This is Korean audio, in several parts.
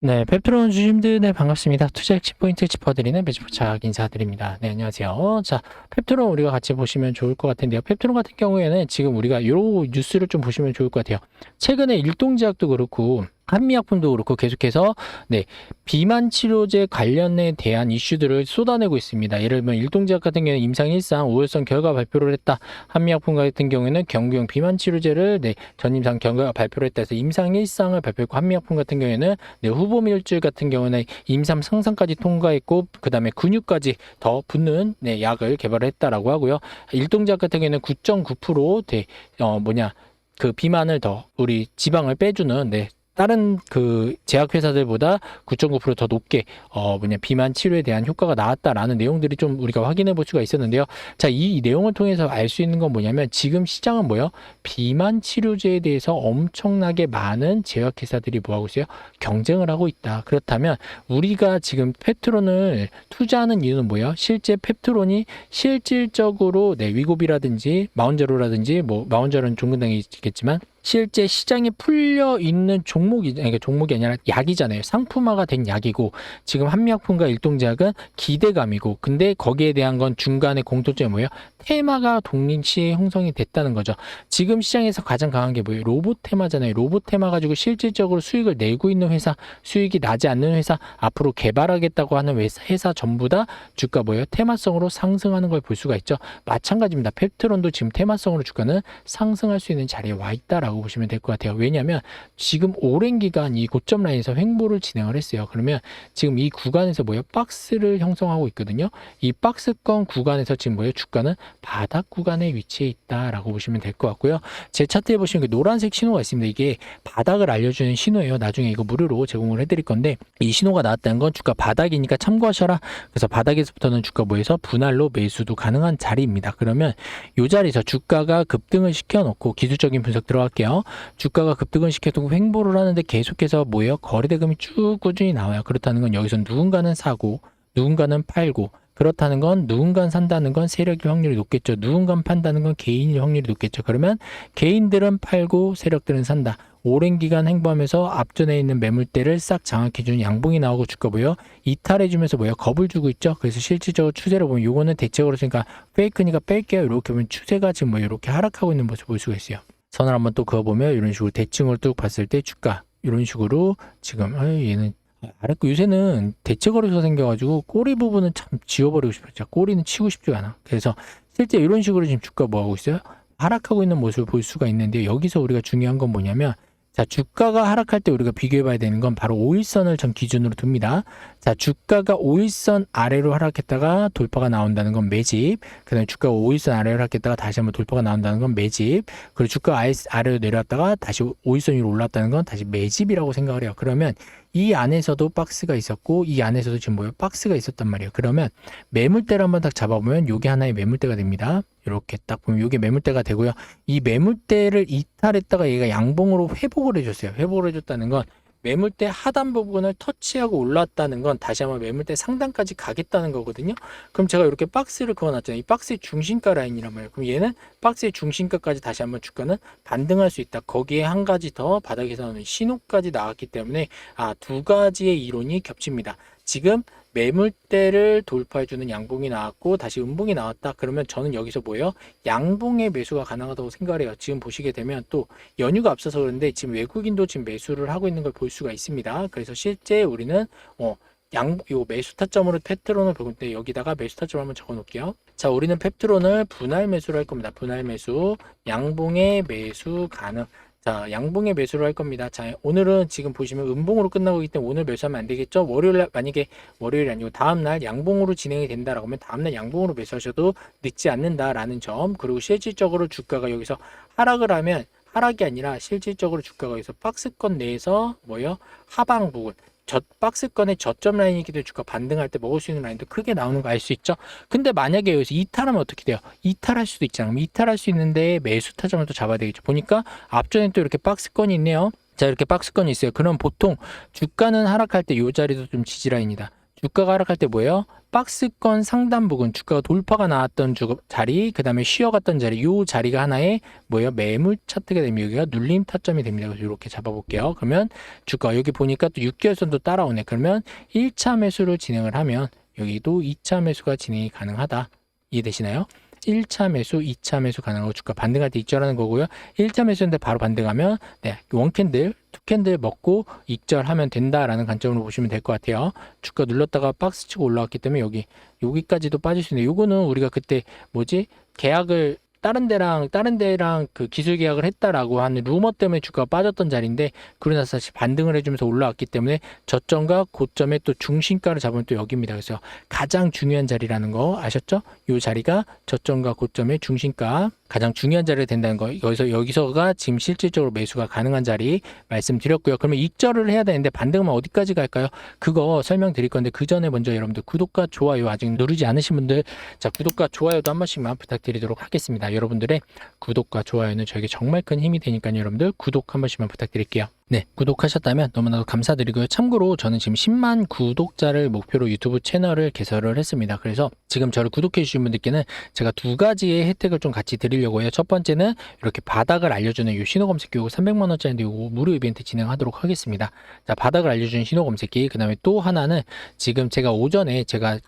네, 펩트론 주심들 네 반갑습니다. 투자 핵심 포인트 짚어드리는 매주포착 인사드립니다. 네, 안녕하세요. 자, 펩트론 우리가 같이 보시면 좋을 것 같은데요. 펩트론 같은 경우에는 지금 우리가 요 뉴스를 좀 보시면 좋을 것 같아요. 최근에 일동제약도 그렇고 한미약품도 그렇고 계속해서 네 비만 치료제 관련에 대한 이슈들을 쏟아내고 있습니다. 예를 들면 일동제약 같은 경우는 임상 1상 5월선 결과 발표를 했다. 한미약품 같은 경우에는 경구용 비만 치료제를 네 전임상 결과 발표를 했다 해서 임상 1상을 발표했고 한미약품 같은 경우에는 네, 후보 밀줄 같은 경우는 임상 상상까지 통과했고 그다음에 근육까지 더 붙는 네, 약을 개발했다라고 하고요. 일동제약 같은 경우에는 9.9% 네, 어 뭐냐 그 비만을 더 우리 지방을 빼주는 네 다른 그 제약회사들보다 9.9%더 높게 어 뭐냐 비만 치료에 대한 효과가 나왔다라는 내용들이 좀 우리가 확인해 볼 수가 있었는데요. 자, 이, 이 내용을 통해서 알 수 있는 건 뭐냐면 지금 시장은 뭐요? 비만 치료제에 대해서 엄청나게 많은 제약회사들이 뭐 하고 있어요? 경쟁을 하고 있다. 그렇다면 우리가 지금 펩트론을 투자하는 이유는 뭐예요? 실제 펩트론이 실질적으로 네, 위고비라든지 마운제로라든지 뭐 마운제로는 종근당이 있겠지만 실제 시장에 풀려 있는 종목이 그러니까 종목이 아니라 약이잖아요. 상품화가 된 약이고 지금 한미약품과 일동제약은 기대감이고 근데 거기에 대한 건 중간에 공통점이 뭐예요? 테마가 동시에 형성이 됐다는 거죠. 지금 시장에서 가장 강한 게 뭐예요? 로봇 테마잖아요. 로봇 테마 가지고 실질적으로 수익을 내고 있는 회사, 수익이 나지 않는 회사, 앞으로 개발하겠다고 하는 회사, 회사 전부 다 주가 뭐예요? 테마성으로 상승하는 걸 볼 수가 있죠. 마찬가지입니다. 펩트론도 지금 테마성으로 주가는 상승할 수 있는 자리에 와 있다라고 보시면 될 것 같아요. 왜냐하면 지금 오랜 기간 이 고점 라인에서 횡보를 진행을 했어요. 그러면 지금 이 구간에서 뭐예요? 박스를 형성하고 있거든요. 이 박스권 구간에서 지금 뭐예요? 주가는 바닥 구간에 위치해 있다라고 보시면 될 것 같고요. 제 차트에 보시면 그 노란색 신호가 있습니다. 이게 바닥을 알려주는 신호예요. 나중에 이거 무료로 제공을 해드릴 건데 이 신호가 나왔다는 건 주가 바닥이니까 참고하셔라. 그래서 바닥에서부터는 주가 뭐에서 분할로 매수도 가능한 자리입니다. 그러면 이 자리에서 주가가 급등을 시켜놓고 기술적인 분석 들어갈게요. 주가가 급등을 시켜놓고 횡보를 하는데 계속해서 뭐예요? 거래대금이 쭉 꾸준히 나와요. 그렇다는 건 여기서 누군가는 사고 누군가는 팔고 그렇다는 건 누군가 산다는 건 세력일 확률이 높겠죠. 누군가 판다는 건 개인일 확률이 높겠죠. 그러면 개인들은 팔고 세력들은 산다. 오랜 기간 행보하면서 앞전에 있는 매물대를 싹 장악해주는 양봉이 나오고 주가 뭐요? 이탈해주면서 뭐요? 겁을 주고 있죠. 그래서 실질적으로 추세를 보면 요거는 대책으로 그러니까 페이크니까 뺄게요. 이렇게 보면 추세가 지금 뭐 이렇게 하락하고 있는 모습 볼 수가 있어요. 선을 한번 또 그어보면 이런 식으로 대칭을 뚝 봤을 때 주가 이런 식으로 지금 아 얘는 아랫거 요새는 대체거래소가 생겨가지고 꼬리 부분은 참 지워버리고 싶었죠. 꼬리는 치고 싶지가 않아. 그래서 실제 이런 식으로 지금 주가 뭐 하고 있어요? 하락하고 있는 모습을 볼 수가 있는데 여기서 우리가 중요한 건 뭐냐면 자 주가가 하락할 때 우리가 비교해 봐야 되는 건 바로 5일선을 전 기준으로 둡니다. 자 주가가 5일선 아래로 하락했다가 돌파가 나온다는 건 매집. 그다음에 주가가 5일선 아래로 하락했다가 다시 한번 돌파가 나온다는 건 매집. 그리고 아예 아래로 내려왔다가 다시 5일선 위로 올랐다는 건 다시 매집이라고 생각을 해요. 그러면 이 안에서도 박스가 있었고 이 안에서도 지금 뭐예요? 박스가 있었단 말이에요. 그러면 매물대를 한번 딱 잡아보면 요게 하나의 매물대가 됩니다. 이렇게 딱 보면 요게 매물대가 되고요. 이 매물대를 이탈했다가 얘가 양봉으로 회복을 해줬어요. 회복을 해줬다는 건 매물대 하단 부분을 터치하고 올랐다는 건 다시 한번 매물대 상단까지 가겠다는 거거든요. 그럼 제가 이렇게 박스를 그어놨잖아요. 이 박스의 중심가 라인이란 말이에요. 그럼 얘는 박스의 중심가까지 다시 한번 주가는 반등할 수 있다. 거기에 한 가지 더 바닥에서는 신호까지 나왔기 때문에 아 두 가지의 이론이 겹칩니다. 지금 매물대를 돌파해주는 양봉이 나왔고 다시 음봉이 나왔다. 그러면 저는 여기서 뭐예요? 양봉의 매수가 가능하다고 생각을 해요. 지금 보시게 되면 또 연휴가 앞서서 그런데 지금 외국인도 지금 매수를 하고 있는 걸 볼 수가 있습니다. 그래서 실제 우리는 어, 양, 요 매수 타점으로 페트론을 보고 있는데 여기다가 매수 타점 한번 적어 놓을게요. 자, 우리는 페트론을 분할 매수를 할 겁니다. 분할 매수, 양봉의 매수 가능. 자, 양봉의 매수를 할 겁니다. 자, 오늘은 지금 보시면 음봉으로 끝나고 있기 때문에 오늘 매수하면 안 되겠죠? 월요일 날, 만약에 월요일이 아니고 다음날 양봉으로 진행이 된다라고 하면 다음날 양봉으로 매수하셔도 늦지 않는다라는 점. 그리고 실질적으로 주가가 여기서 하락을 하면 하락이 아니라 실질적으로 주가가 여기서 박스권 내에서 뭐요? 하방 부분. 저 박스권의 저점 라인이기 때문에 주가 반등할 때 먹을 수 있는 라인도 크게 나오는 거 알 수 있죠. 근데 만약에 여기서 이탈하면 어떻게 돼요? 이탈할 수도 있잖아요. 이탈할 수 있는데 매수 타점을 또 잡아야 되겠죠. 보니까 앞전에 또 이렇게 박스권이 있네요. 자 이렇게 박스권이 있어요. 그럼 보통 주가는 하락할 때 이 자리도 좀 지지라인이다. 주가가 하락할 때 뭐예요? 박스권 상단 부분 주가가 돌파가 나왔던 주, 자리 그 다음에 쉬어갔던 자리 요 자리가 하나의 뭐예요? 매물 차트가 되면 여기가 눌림 타점이 됩니다. 그래서 이렇게 잡아볼게요. 그러면 주가 여기 보니까 또 6개월선도 따라오네. 그러면 1차 매수를 진행을 하면 여기도 2차 매수가 진행이 가능하다. 이해되시나요? 1차 매수, 2차 매수 가능하고 주가 반등할 때 익절하는 거고요. 1차 매수인데 바로 반등하면 네, 원 캔들, 투 캔들 먹고 익절하면 된다라는 관점으로 보시면 될 것 같아요. 주가 눌렀다가 박스 치고 올라왔기 때문에 여기 여기까지도 빠질 수 있는데 요거는 우리가 그때 뭐지? 계약을 다른 데랑 다른 데랑 그 기술 계약을 했다라고 하는 루머 때문에 주가가 빠졌던 자리인데 그러고 나서 다시 반등을 해주면서 올라왔기 때문에 저점과 고점의 또 중심가를 잡으면 또 여기입니다. 그래서 가장 중요한 자리라는 거 아셨죠? 이 자리가 저점과 고점의 중심가 가장 중요한 자리가 된다는 거 여기서 여기서가 지금 실질적으로 매수가 가능한 자리 말씀드렸고요. 그러면 익절을 해야 되는데 반등하면 어디까지 갈까요? 그거 설명드릴 건데 그 전에 먼저 여러분들 구독과 좋아요 아직 누르지 않으신 분들 자 구독과 좋아요도 한 번씩만 부탁드리도록 하겠습니다. 여러분들의 구독과 좋아요는 저에게 정말 큰 힘이 되니까요. 여러분들 구독 한 번씩만 부탁드릴게요. 네, 구독하셨다면 너무나도 감사드리고요. 참고로 저는 지금 10만 구독자를 목표로 유튜브 채널을 개설을 했습니다. 그래서 지금 저를 구독해 주신 분들께는 제가 두 가지의 혜택을 좀 같이 드리려고 해요. 첫 번째는 이렇게 바닥을 알려주는 이 신호 검색기 요거 300만 원짜리인데 요거 무료 이벤트 진행하도록 하겠습니다. 자, 바닥을 알려주는 신호 검색기. 그다음에 또 하나는 지금 제가 오전에 제가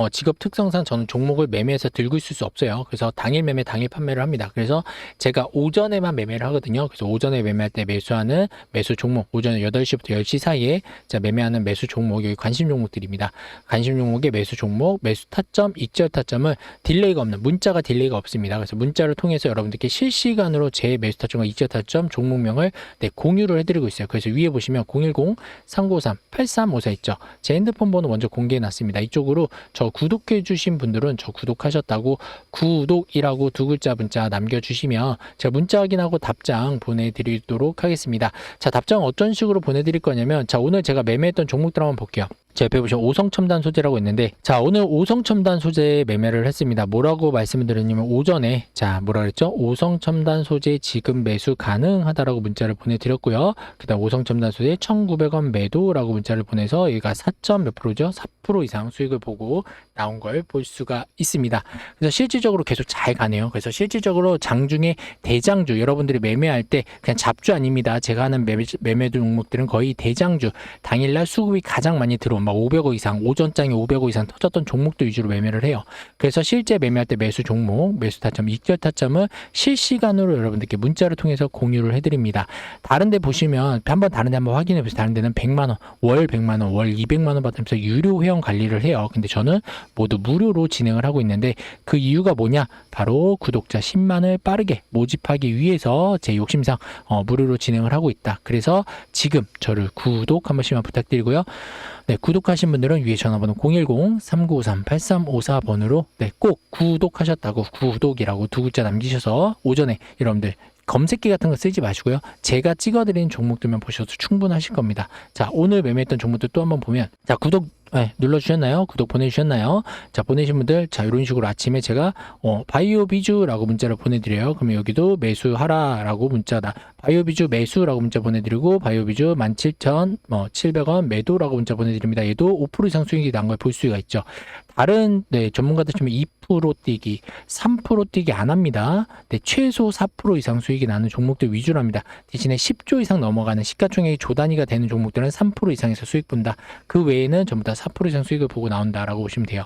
어, 직업 특성상 저는 종목을 매매해서 들고 있을 수 없어요. 그래서 당일 매매, 당일 판매를 합니다. 그래서 제가 오전에만 매매를 하거든요. 그래서 오전에 매매할 때 매수하는 매수 종목, 오전에 8시부터 10시 사이에 자, 매매하는 매수 종목, 여기 관심 종목들입니다. 관심 종목의 매수 종목, 매수 타점, 익절 타점을 딜레이가 없는, 문자가 딜레이가 없습니다. 그래서 문자를 통해서 여러분들께 실시간으로 제 매수 타점과 익절 타점 종목명을 네, 공유를 해드리고 있어요. 그래서 위에 보시면 010-3953-8354 있죠. 제 핸드폰 번호 먼저 공개해 놨습니다. 이쪽으로 저 구독해 주신 분들은 저 구독하셨다고 구독이라고 두 글자 문자 남겨주시면 제가 문자 확인하고 답장 보내드리도록 하겠습니다. 자 답장 어떤 식으로 보내드릴 거냐면 자 오늘 제가 매매했던 종목들 한번 볼게요. 제 옆에 보시면 오성 첨단 소재라고 있는데 자 오늘 오성 첨단 소재 매매를 했습니다. 뭐라고 말씀을 드렸냐면 오전에 자 뭐라 그랬죠? 오성 첨단 소재 지금 매수 가능하다라고 문자를 보내드렸고요. 그 다음 오성 첨단 소재 1,900원 매도라고 문자를 보내서 얘가 4점 몇 프로죠? 4% 이상 수익을 보고 나온 걸 볼 수가 있습니다. 그래서 실질적으로 계속 잘 가네요. 그래서 실질적으로 장중에 대장주 여러분들이 매매할 때 그냥 잡주 아닙니다. 제가 하는 매매, 매매 종목들은 거의 대장주 당일날 수급이 가장 많이 들어온 막 500억 이상 오전장에 500억 이상 터졌던 종목들 위주로 매매를 해요. 그래서 실제 매매할 때 매수 종목, 매수 타점, 익절 타점을 실시간으로 여러분들께 문자를 통해서 공유를 해드립니다. 다른데 보시면 한번 다른데 한번 확인해 보세요. 다른 데는 100만 원, 월 100만 원, 월 200만 원 받으면서 유료 회원 관리를 해요. 근데 저는 모두 무료로 진행을 하고 있는데 그 이유가 뭐냐? 바로 구독자 10만을 빠르게 모집하기 위해서 제 욕심상 어, 무료로 진행을 하고 있다. 그래서 지금 저를 구독 한 번씩만 부탁드리고요. 네, 구독하신 분들은 위에 전화번호 010-3953-8354번으로 네, 꼭 구독하셨다고 구독이라고 두 글자 남기셔서 오전에 여러분들 검색기 같은 거 쓰지 마시고요. 제가 찍어드린 종목들만 보셔도 충분하실 겁니다. 자, 오늘 매매했던 종목들 또 한번 보면 자, 구독 네, 눌러주셨나요? 구독 보내주셨나요? 자, 보내신 분들, 자, 이런 식으로 아침에 제가, 어, 바이오 비주라고 문자를 보내드려요. 그러면 여기도 매수하라라고 문자다. 바이오 비주 매수라고 문자 보내드리고, 바이오 비주 17,700원 뭐, 매도라고 문자 보내드립니다. 얘도 5% 이상 수익이 난 걸 볼 수가 있죠. 다른, 네, 전문가들 치면 2% 뛰기, 3% 뛰기 안 합니다. 네, 최소 4% 이상 수익이 나는 종목들 위주로 합니다. 대신에 10조 이상 넘어가는 시가총액이 조 단위가 되는 종목들은 3% 이상에서 수익 본다. 그 외에는 전부 다4% 이상 수익을 보고 나온다라고 보시면 돼요.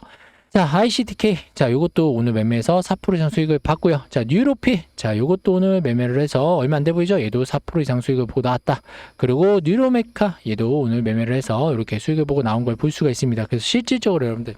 자, ICTK. 자, 요것도 오늘 매매해서 4% 이상 수익을 봤고요. 자, 뉴로피. 자, 요것도 오늘 매매를 해서 얼마 안 돼 보이죠? 얘도 4% 이상 수익을 보고 나왔다. 그리고 뉴로메카. 얘도 오늘 매매를 해서 이렇게 수익을 보고 나온 걸 볼 수가 있습니다. 그래서 실질적으로 여러분들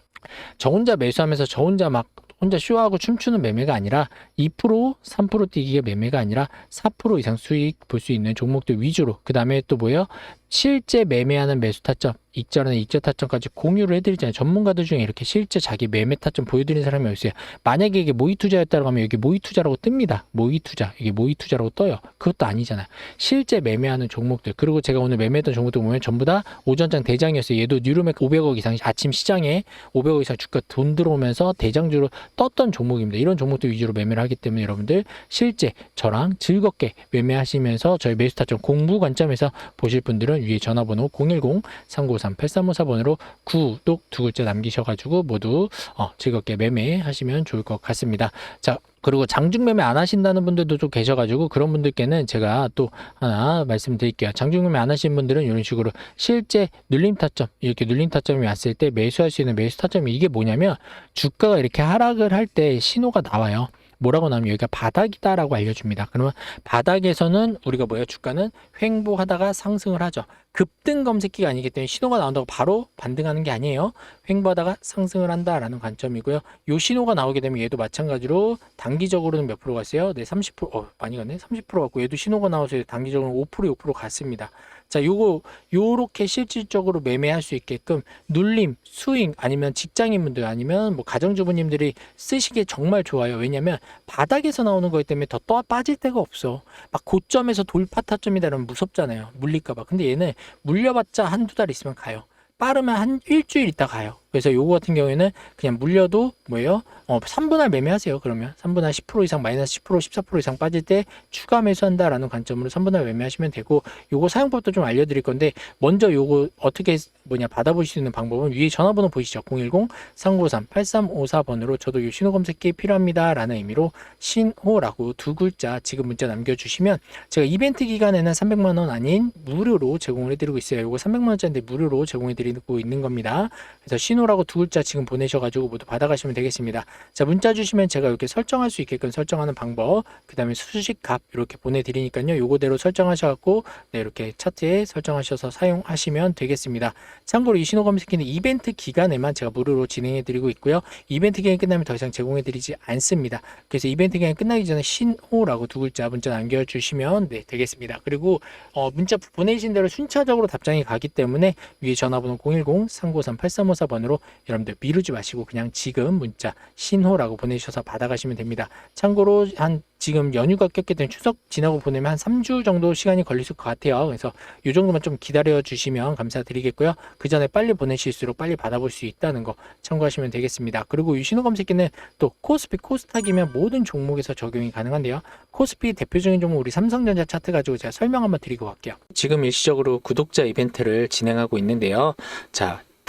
저 혼자 매수하면서 저 혼자 막 혼자 쇼하고 춤추는 매매가 아니라 2% 3% 뛰기의 매매가 아니라 4% 이상 수익 볼 수 있는 종목들 위주로 그 다음에 또 뭐예요? 실제 매매하는 매수 타점 익절하는 익절 타점까지 공유를 해드리잖아요. 전문가들 중에 이렇게 실제 자기 매매 타점 보여드리는 사람이 없어요. 만약에 이게 모의 투자였다고 하면 여기 모의 투자라고 뜹니다. 모의 투자 이게 모의 투자라고 떠요. 그것도 아니잖아요. 실제 매매하는 종목들 그리고 제가 오늘 매매했던 종목들 보면 전부 다 오전장 대장이었어요. 얘도 뉴로맥 500억 이상 아침 시장에 500억 이상 주가 돈 들어오면서 대장주로 떴던 종목입니다. 이런 종목들 위주로 매매를 하기 때문에 여러분들 실제 저랑 즐겁게 매매하시면서 저희 매수 타점 공부 관점에서 보실 분들은 위에 전화번호 010-3953-8354번으로 구독 두 글자 남기셔가지고 모두 어, 즐겁게 매매하시면 좋을 것 같습니다. 자, 그리고 장중 매매 안 하신다는 분들도 좀 계셔가지고 그런 분들께는 제가 또 하나 말씀드릴게요. 장중 매매 안 하시는 분들은 이런 식으로 실제 눌림 타점 이렇게 눌림 타점이 왔을 때 매수할 수 있는 매수 타점이 이게 뭐냐면 주가가 이렇게 하락을 할 때 신호가 나와요. 뭐라고 나오면 여기가 바닥이다라고 알려줍니다. 그러면 바닥에서는 우리가 뭐예요? 주가는 횡보하다가 상승을 하죠. 급등 검색기가 아니기 때문에 신호가 나온다고 바로 반등하는 게 아니에요. 횡보하다가 상승을 한다라는 관점이고요. 요 신호가 나오게 되면 얘도 마찬가지로 단기적으로는 몇 프로 갔어요? 네, 30%, 어, 많이 갔네. 30% 갔고 얘도 신호가 나와서 단기적으로 5% 6% 갔습니다. 자, 요거 요렇게 실질적으로 매매할 수 있게끔 눌림, 스윙 아니면 직장인분들 아니면 뭐 가정주부님들이 쓰시기에 정말 좋아요. 왜냐면 바닥에서 나오는 거기 때문에 더 떠 빠질 데가 없어. 막 고점에서 돌파 타점이다 이러면 무섭잖아요. 물릴까 봐. 근데 얘는 물려봤자 한두 달 있으면 가요. 빠르면 한 일주일 있다 가요. 그래서 요거 같은 경우에는 그냥 물려도 뭐예요? 어, 3분할 매매하세요. 그러면 3분할 10% 이상 마이너스 10% 14% 이상 빠질 때 추가 매수한다라는 관점으로 3분할 매매하시면 되고 요거 사용법도 좀 알려드릴 건데 먼저 요거 어떻게 뭐냐 받아보실 수 있는 방법은 위에 전화번호 보이시죠? 010-393-8354번으로 저도 요 신호 검색기 필요합니다 라는 의미로 신호라고 두 글자 지금 문자 남겨주시면 제가 이벤트 기간에는 300만원 아닌 무료로 제공을 해드리고 있어요. 요거 300만원짜리인데 무료로 제공해드리고 있는 겁니다. 그래서 신호 라고 두 글자 지금 보내셔가지고 모두 받아가시면 되겠습니다. 자 문자 주시면 제가 이렇게 설정할 수 있게끔 설정하는 방법 그 다음에 수식값 이렇게 보내드리니까요. 요거대로 설정하셔갖고 네, 이렇게 차트에 설정하셔서 사용하시면 되겠습니다. 참고로 이 신호 검색기는 이벤트 기간에만 제가 무료로 진행해드리고 있고요. 이벤트 기간이 끝나면 더 이상 제공해드리지 않습니다. 그래서 이벤트 기간이 끝나기 전에 신호라고 두 글자 문자 남겨주시면 네, 되겠습니다. 그리고 어, 문자 보내신 대로 순차적으로 답장이 가기 때문에 위에 전화번호 010-393-8354번으 로 여러분들 미루지 마시고 그냥 지금 문자 신호라고 보내주셔서 받아가시면 됩니다. 참고로 한 지금 연휴가 꼈기 때문에 추석 지나고 보내면 한 3주 정도 시간이 걸릴 것 같아요. 그래서 이 정도만 좀 기다려 주시면 감사드리겠고요. 그 전에 빨리 보내실수록 빨리 받아볼 수 있다는 거 참고하시면 되겠습니다. 그리고 이 신호 검색기는 또 코스피 코스닥이면 모든 종목에서 적용이 가능한데요. 코스피 대표적인 종목 우리 삼성전자 차트 가지고 제가 설명 한번 드리고 갈게요. 지금 일시적으로 구독자 이벤트를 진행하고 있는데요. 자,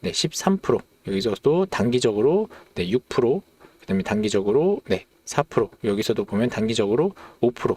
네, 13% 여기서도 단기적으로 네, 6% 그다음에 단기적으로 네, 4% 여기서도 보면 단기적으로 5%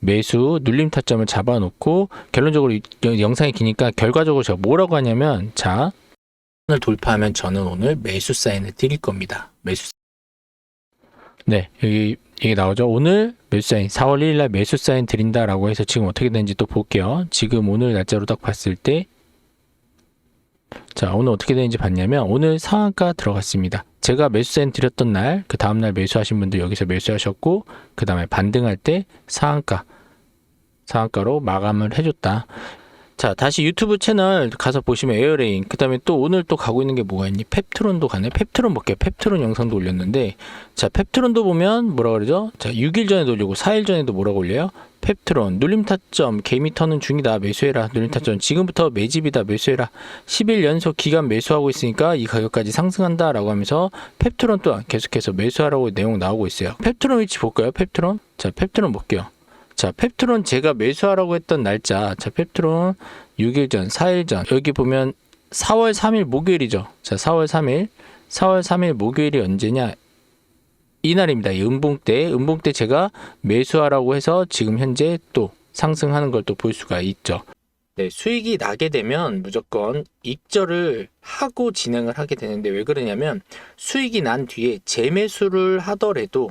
매수 눌림 타점을 잡아놓고 결론적으로 이- 영상이 기니까 결과적으로 제가 뭐라고 하냐면 자 을 돌파하면 저는 오늘 매수 사인을 드릴 겁니다. 매수 네 여기 이게 나오죠. 오늘 매수 사인 4월 1일 날 매수 사인 드린다라고 해서 지금 어떻게 되는지 또 볼게요. 지금 오늘 날짜로 딱 봤을 때 자, 오늘 어떻게 되는지 봤냐면 오늘 상한가 들어갔습니다. 제가 매수세인 드렸던 날, 그 다음날 매수하신 분들 여기서 매수하셨고, 그 다음에 반등할 때 상한가, 상한가로 마감을 해줬다. 자, 다시 유튜브 채널 가서 보시면 에어레인, 그 다음에 또 오늘 또 가고 있는 게 뭐가 있니? 펩트론도 가네. 펩트론 볼게요. 펩트론 영상도 올렸는데, 자, 펩트론도 보면 뭐라 그러죠? 자, 6일 전에도 올리고 4일 전에도 뭐라고 올려요? 펩트론, 눌림 타점, 개미 터는 중이다. 매수해라. 눌림 타점, 지금부터 매집이다. 매수해라. 10일 연속 기간 매수하고 있으니까 이 가격까지 상승한다 라고 하면서 펩트론 또한 계속해서 매수하라고 내용 나오고 있어요. 펩트론 위치 볼까요? 펩트론? 자, 펩트론 볼게요. 자, 펩트론 제가 매수하라고 했던 날짜. 자, 펩트론 6일 전, 4일 전. 여기 보면 4월 3일 목요일이죠. 자, 4월 3일. 4월 3일 목요일이 언제냐? 이날입니다. 이 음봉 때, 음봉 때 제가 매수하라고 해서 지금 현재 또 상승하는 걸 또 볼 수가 있죠. 네, 수익이 나게 되면 무조건 익절을 하고 진행을 하게 되는데 왜 그러냐면 수익이 난 뒤에 재매수를 하더라도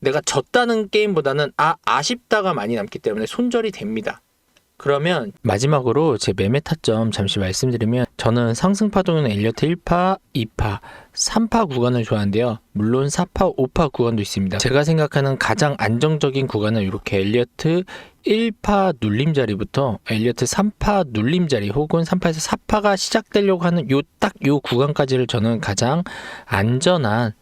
내가 졌다는 게임보다는 아 아쉽다가 많이 남기 때문에 손절이 됩니다. 그러면 마지막으로 제 매매 타점 잠시 말씀드리면 저는 상승 파동은 엘리어트 1파, 2파, 3파 구간을 좋아하는데요. 물론 4파, 5파 구간도 있습니다. 제가 생각하는 가장 안정적인 구간은 이렇게 엘리어트 1파 눌림 자리부터 엘리어트 3파 눌림 자리 혹은 3파에서 4파가 시작되려고 하는 요 딱요 구간까지를 저는 가장 안전한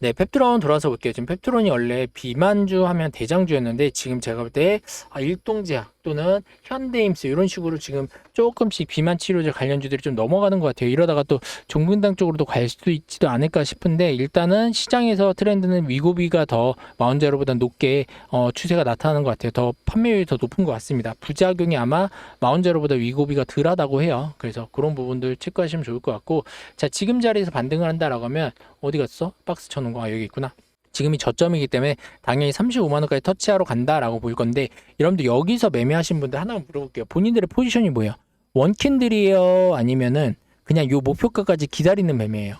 네, 펩트론 돌아서 볼게요. 지금 펩트론이 원래 비만주 하면 대장주였는데 지금 제가 볼 때 아, 일동제약 또는 현대임스 이런 식으로 지금 조금씩 비만 치료제 관련주들이 좀 넘어가는 것 같아요. 이러다가 또 종분당 쪽으로도 갈 수도 있지도 않을까 싶은데 일단은 시장에서 트렌드는 위고비가 더 마운제로보다 높게 어, 추세가 나타나는 것 같아요. 더 판매율이 더 높은 것 같습니다. 부작용이 아마 마운제로보다 위고비가 덜하다고 해요. 그래서 그런 부분들 체크하시면 좋을 것 같고 자 지금 자리에서 반등을 한다라고 하면 어디 갔어? 박스 쳐놓은 거 아 여기 있구나. 지금이 저점이기 때문에 당연히 35만 원까지 터치하러 간다라고 볼 건데 여러분들 여기서 매매하신 분들 하나 물어볼게요. 본인들의 포지션이 뭐예요? 원캔들이에요? 아니면은 그냥 요 목표가까지 기다리는 매매예요?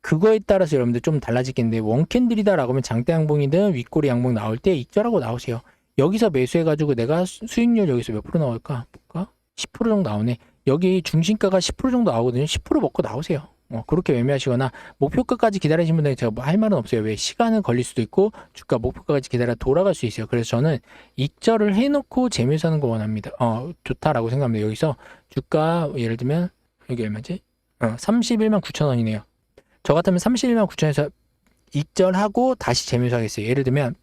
그거에 따라서 여러분들 좀 달라지겠는데 원캔들이다라고 하면 장대 양봉이든 윗꼬리 양봉 나올 때 익절하고 나오세요. 여기서 매수해가지고 내가 수- 수익률 여기서 몇 프로 나올까? 볼까? 10% 정도 나오네. 여기 중심가가 10% 정도 나오거든요. 10% 먹고 나오세요. 어, 그렇게 매매하시거나 목표가까지 기다리시는 분들 제가 뭐 할 말은 없어요. 왜 시간은 걸릴 수도 있고 주가 목표가까지 기다려 돌아갈 수 있어요. 그래서 저는 익절을 해놓고 재미 사는 거 원합니다. 어 좋다라고 생각합니다. 여기서 주가 예를 들면 여기 얼마지? 어 31만 9천 원이네요. 저 같으면 31만 9천에서 익절하고 다시 재미사 하겠어요. 예를 들면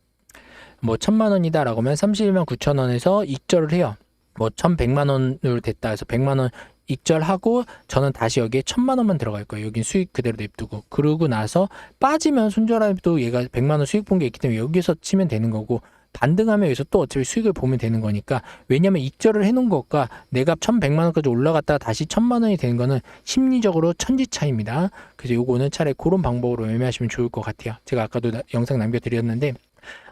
뭐 천만 원이다라고 하면 31만 9천 원에서 익절을 해요. 뭐 1,100만 원으로 됐다 해서 100만 원 익절하고 저는 다시 여기에 천만 원만 들어갈 거예요. 여긴 수익 그대로 냅두고 그러고 나서 빠지면 손절해도 얘가 100만 원 수익 본 게 있기 때문에 여기서 치면 되는 거고 반등하면 여기서 또 어차피 수익을 보면 되는 거니까 왜냐면 익절을 해놓은 것과 내가 1100만 원까지 올라갔다가 다시 1000만 원이 되는 거는 심리적으로 천지 차이입니다. 그래서 요거는 차라리 그런 방법으로 매매하시면 좋을 것 같아요. 제가 아까도 나- 영상 남겨드렸는데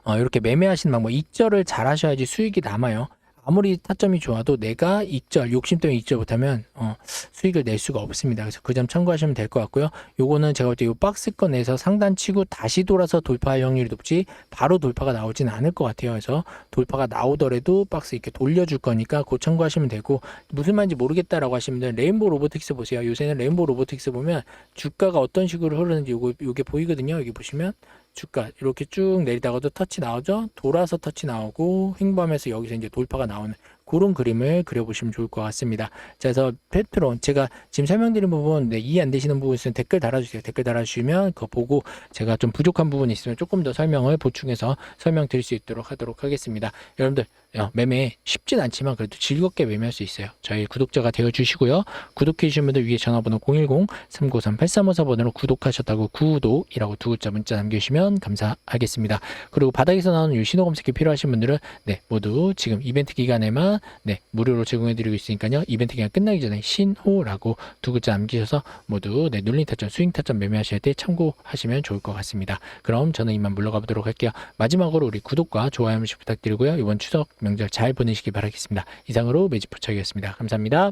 어, 이렇게 매매하시는 방법 익절을 잘 하셔야지 수익이 남아요. 아무리 타점이 좋아도 내가 익절 욕심 때문에 익절 못하면 어, 수익을 낼 수가 없습니다. 그래서 그 점 참고하시면 될 것 같고요. 요거는 제가 볼 때 요 박스권 내에서 상단 치고 다시 돌아서 돌파할 확률이 높지 바로 돌파가 나오지는 않을 것 같아요. 그래서 돌파가 나오더라도 박스 이렇게 돌려줄 거니까 그 참고하시면 되고 무슨 말인지 모르겠다라고 하시면 은 레인보우 로보틱스 보세요. 요새는 레인보우 로보틱스 보면 주가가 어떤 식으로 흐르는지 요거 요게 보이거든요. 여기 보시면 주가 이렇게 쭉 내리다가도 터치 나오죠. 돌아서 터치 나오고 횡보하면서 여기서 이제 돌파가 나오는 그런 그림을 그려보시면 좋을 것 같습니다. 자, 그래서 페트론 제가 지금 설명드린 부분 네, 이해 안 되시는 부분 있으면 댓글 달아주세요. 댓글 달아주시면 그거 보고 제가 좀 부족한 부분이 있으면 조금 더 설명을 보충해서 설명드릴 수 있도록 하도록 하겠습니다. 여러분들 어, 매매 쉽진 않지만 그래도 즐겁게 매매할 수 있어요. 저희 구독자가 되어 주시고요. 구독해 주신 분들 위에 전화번호 010-393-8354 번으로 구독하셨다고 구독이라고 두 글자 문자 남겨주시면 감사하겠습니다. 그리고 바닥에서 나오는 이 신호 검색이 필요하신 분들은 네 모두 지금 이벤트 기간에만 네 무료로 제공해 드리고 있으니까요. 이벤트 기간 끝나기 전에 신호라고 두 글자 남기셔서 모두 네 눌린 타점, 스윙 타점 매매하실 때 참고하시면 좋을 것 같습니다. 그럼 저는 이만 물러가 보도록 할게요. 마지막으로 우리 구독과 좋아요 한 번씩 부탁드리고요. 이번 추석 명절 잘 보내시기 바라겠습니다. 이상으로 매직포착이었습니다. 감사합니다.